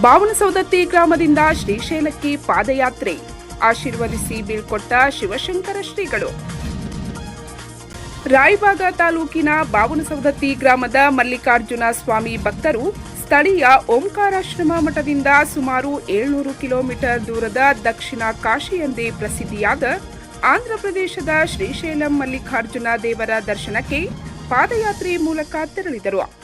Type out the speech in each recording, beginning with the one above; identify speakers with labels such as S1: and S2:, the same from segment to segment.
S1: ಬಾವನಸೌದತ್ತಿ ಗ್ರಾಮದಿಂದ ಶ್ರೀಶೈಲಕ್ಕೆ ಪಾದಯಾತ್ರೆ. ಆಶೀರ್ವದಿಸಿ ಬೀಳ್ಕೊಟ್ಟ ಶಿವಶಂಕರ ಶ್ರೀಗಳು. ರಾಯಬಾಗ ತಾಲೂಕಿನ ಬಾವನಸೌದತ್ತಿ ಗ್ರಾಮದ ಮಲ್ಲಿಕಾರ್ಜುನ ಸ್ವಾಮಿ ಭಕ್ತರು ಸ್ಥಳೀಯ ಓಂಕಾರಾಶ್ರಮ ಮಠದಿಂದ ಸುಮಾರು ಏಳ್ನೂರು ಕಿಲೋಮೀಟರ್ ದೂರದ ದಕ್ಷಿಣ ಕಾಶಿ ಎಂದೇ ಪ್ರಸಿದ್ಧಿಯಾದ ಆಂಧ್ರಪ್ರದೇಶದ ಶ್ರೀಶೈಲಂ ಮಲ್ಲಿಕಾರ್ಜುನ ದೇವರ ದರ್ಶನಕ್ಕೆ ಪಾದಯಾತ್ರೆ ಮೂಲಕ ತೆರಳಿದರು.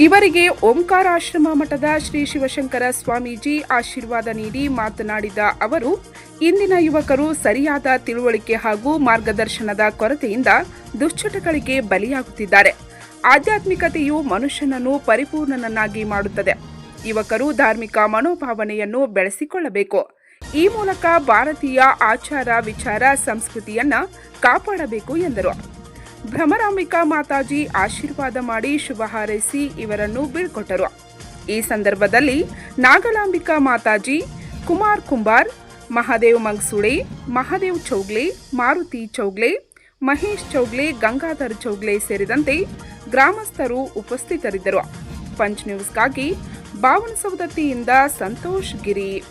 S1: ಇವರಿಗೆ ಓಂಕಾರಾಶ್ರಮ ಮಠದ ಶ್ರೀ ಶಿವಶಂಕರ ಸ್ವಾಮೀಜಿ ಆಶೀರ್ವಾದ ನೀಡಿ ಮಾತನಾಡಿದ ಅವರು, ಇಂದಿನ ಯುವಕರು ಸರಿಯಾದ ತಿಳುವಳಿಕೆ ಹಾಗೂ ಮಾರ್ಗದರ್ಶನದ ಕೊರತೆಯಿಂದ ದುಶ್ಚಟಗಳಿಗೆ ಬಲಿಯಾಗುತ್ತಿದ್ದಾರೆ. ಆಧ್ಯಾತ್ಮಿಕತೆಯು ಮನುಷ್ಯನನ್ನು ಪರಿಪೂರ್ಣನನ್ನಾಗಿ ಮಾಡುತ್ತದೆ. ಯುವಕರು ಧಾರ್ಮಿಕ ಮನೋಭಾವನೆಯನ್ನು ಬೆಳೆಸಿಕೊಳ್ಳಬೇಕು. ಈ ಮೂಲಕ ಭಾರತೀಯ ಆಚಾರ ವಿಚಾರ ಸಂಸ್ಕೃತಿಯನ್ನ ಕಾಪಾಡಬೇಕು ಎಂದರು. ಭ್ರಮರಾಂಬಿಕಾ ಮಾತಾಜಿ ಆಶೀರ್ವಾದ ಮಾಡಿ ಶುಭ ಹಾರೈಸಿ ಇವರನ್ನು ಬೀಳ್ಕೊಟ್ಟರು. ಈ ಸಂದರ್ಭದಲ್ಲಿ ನಾಗಲಾಂಬಿಕಾ ಮಾತಾಜಿ, ಕುಮಾರ್ ಕುಂಬಾರ್, ಮಹಾದೇವ್ ಮಂಗ್ಸುಳೆ, ಮಹಾದೇವ್ ಚೌಗ್ಲೆ, ಮಾರುತಿ ಚೌಗ್ಲೆ, ಮಹೇಶ್ ಚೌಗ್ಲೆ, ಗಂಗಾಧರ್ ಚೌಗ್ಲೆ ಸೇರಿದಂತೆ ಗ್ರಾಮಸ್ಥರು ಉಪಸ್ಥಿತರಿದ್ದರು. ಪಂಚ್ ನ್ಯೂಸ್ಗಾಗಿ ಬಾವನಸೌದತ್ತಿಯಿಂದ ಸಂತೋಷ್ ಗಿರಿ.